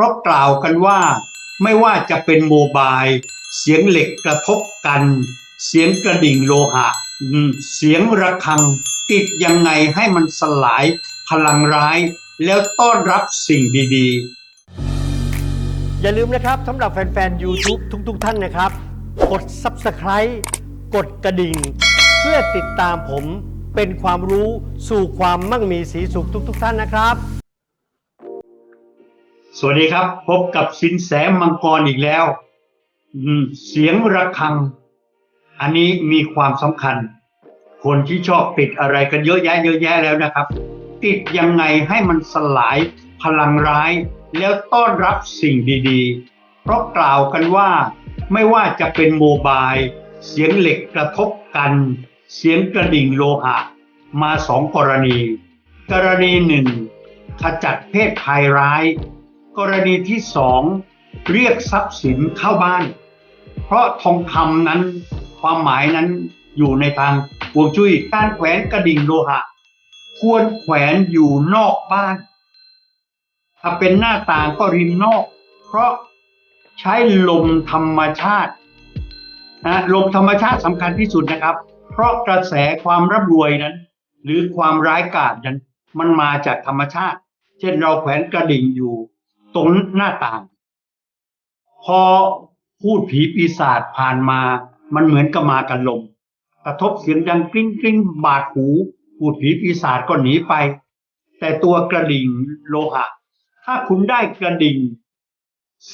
ราะกล่าวกันว่า ไม่ว่าจะเป็นโมบายเสียงเหล็กกระทบกัน เสียงกระดิ่งโลหะ เสียงระฆังติดยังไงให้มันสลายพลังร้าย แล้วต้อนรับสิ่งดีๆ อย่าลืมนะครับสำหรับแฟนๆ YouTube ทุกๆ ท่านนะครับ กด Subscribe กดกระดิ่ง เพื่อติดตามผมเป็นความรู้สู่ความมั่งมีสีสุขทุก ๆ ท่านนะครับ สวัสดีครับ พบกับสินแสมังกรอีกแล้วเสียงระฆัง อันนี้มีความสำคัญ คนที่ชอบติดอะไรกันเยอะแยะเยอะแยะแล้วนะครับ ติดยังไงให้มันสลายพลังร้าย แล้วต้อนรับสิ่งดีๆ เพราะกล่าวกันว่า ไม่ว่าจะเป็นโมบาย เสียงเหล็กกระทบกัน เสียงกระดิ่งโลหะ มาสองกรณี กรณีหนึ่งขจัดเพศภัยร้าย กรณีที่สองเรียกทรัพย์สินเข้าบ้าน เพราะทองคำนั้นความหมายนั้นอยู่ในทางวงจุ้ยการแขวนกระดิ่งโลหะ ควรแขวนอยู่นอกบ้าน ถ้าเป็นหน้าต่างก็ริมนอก เพราะใช้ลมธรรมชาตินะลมธรรมชาติสำคัญที่สุดนะครับ เพราะกระแสความร่ำรวยนั้น หรือความร้ายกาจนั้นมันมาจากธรรมชาติ เช่นเราแขวนกระดิ่งอยู่ ตรงหน้าต่าง พอพูดผีปีศาจผ่านมา มันเหมือนกับมากันลม กระทบเสียงดังกริ้งกริ้งบาดหู พูดผีปีศาจก็หนีไป แต่ตัวกระดิ่งโลหะ ถ้าคุณได้กระดิ่ง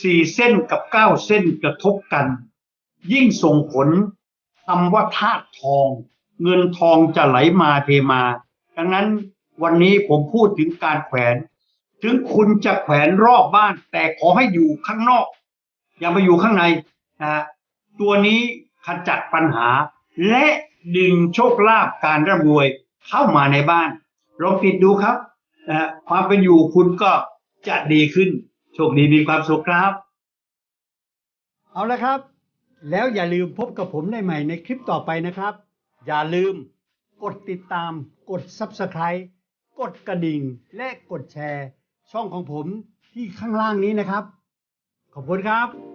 สี่เส้นกับเก้าเส้นกระทบกัน ยิ่งส่งผลคำว่าธาตุทอง เงินทองจะไหลมาเทมา ดังนั้นวันนี้ผมพูดถึงการแขวน ถึงคุณจะแขวนรอบบ้าน แต่ขอให้อยู่ข้างนอก อย่ามาอยู่ข้างในนะตัวนี้ขจัดปัญหา และดึงโชคลาภการร่ำรวยเข้ามาในบ้านลองติดดูครับนะความเป็นอยู่คุณก็จะดีขึ้น โชคดีมีความสุขครับ เอาละครับ แล้วอย่าลืมพบกับผมได้ใหม่ในคลิปต่อไปนะครับ อย่าลืมกดติดตาม กด Subscribe กดกระดิ่ง และกดแชร์ ช่องของผมที่ข้างล่างนี้นะครับขอบคุณครับ